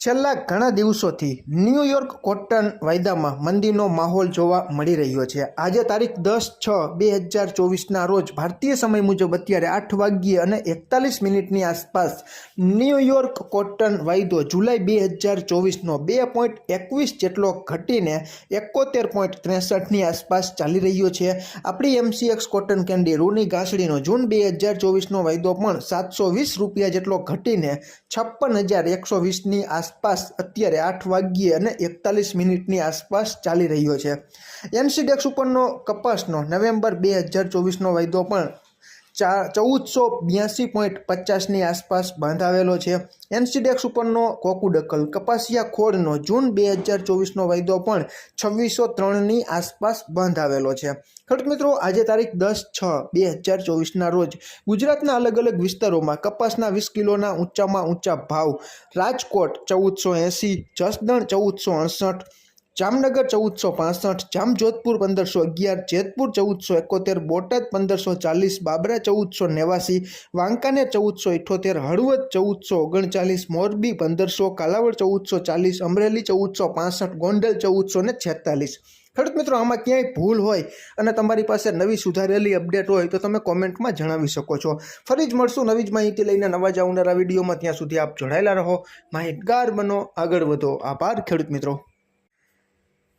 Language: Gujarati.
છેલ્લા ઘણા દિવસોથી ન્યૂયોર્ક કોટન વાયદામાં મંદીનો માહોલ જોવા મળી રહ્યો છે. આજે તારીખ દસ છ બે હજાર ચોવીસના રોજ ભારતીય સમય મુજબ અત્યારે આઠ વાગ્યે અને એકતાલીસ મિનિટની આસપાસ ન્યૂયોર્ક કોટન વાયદો જુલાઈ બે હજાર ચોવીસનો બે પોઈન્ટ એકવીસ જેટલો ઘટીને એકોતેર પોઈન્ટ ત્રેસઠની આસપાસ ચાલી રહ્યો છે. આપણી M C X cotton candy રૂની ઘાસડીનો જૂન બે હજાર ચોવીસનો વાયદો પણ સાતસો વીસ રૂપિયા જેટલો ઘટીને છપ્પન હજાર એકસો વીસની આસપાસ અત્યારે આઠ વાગ્યે અને એકતાલીસ મિનિટની આસપાસ ચાલી રહ્યો છે. એનસીડેક્સ ઉપરનો કપાસનો નવેમ્બર બે હજાર ચોવીસનો વાયદો પણ ચાર ચૌદસો બ્યાસી પોઈન્ટ પચાસની આસપાસ બાંધાવેલો છે. એનસીડેક્સ ઉપરનો કોકુડકલ કપાસિયા ખોળનો જૂન બે હજાર ચોવીસનો વાયદો પણ છવ્વીસો ત્રણની આસપાસ બાંધાવેલો છે. ખેડૂત મિત્રો, આજે તારીખ દસ છ બે હજાર ચોવીસના રોજ ગુજરાતના અલગ અલગ વિસ્તારોમાં કપાસના વીસ કિલોના ઊંચામાં ઊંચા ભાવ. રાજકોટ ચૌદસો એંસી, જસદણ ચૌદસો અડસઠ જામનગર ચૌદસો પાસઠ, જામજોધપુર પંદરસો અગિયાર, જેતપુર ચૌદસો એકોતેર, બોટાદ પંદરસો ચાલીસ, બાબરા ચૌદસો નેવાસી, વાંકાનેર ચૌદસો ઇઠોતેર, હળવદ ચૌદસો ઓગણચાલીસ, મોરબી પંદરસો, કાલાવડ ચૌદસો ચાલીસ, અમરેલી ચૌદસો પાસઠ, ગોંડલ ચૌદસો ને છેતાલીસ. ખેડૂત મિત્રો, આમાં ક્યાંય ભૂલ હોય અને તમારી પાસે નવી સુધારેલી અપડેટ હોય તો તમે કોમેન્ટમાં જણાવી શકો છો. ફરી જ મળશું નવી જ માહિતી લઈને નવા જ આવનારા વિડીયોમાં. ત્યાં સુધી આપ જોડાયેલા રહો. માહિતગાર બનો, આગળ વધો. આભાર ખેડૂત મિત્રો.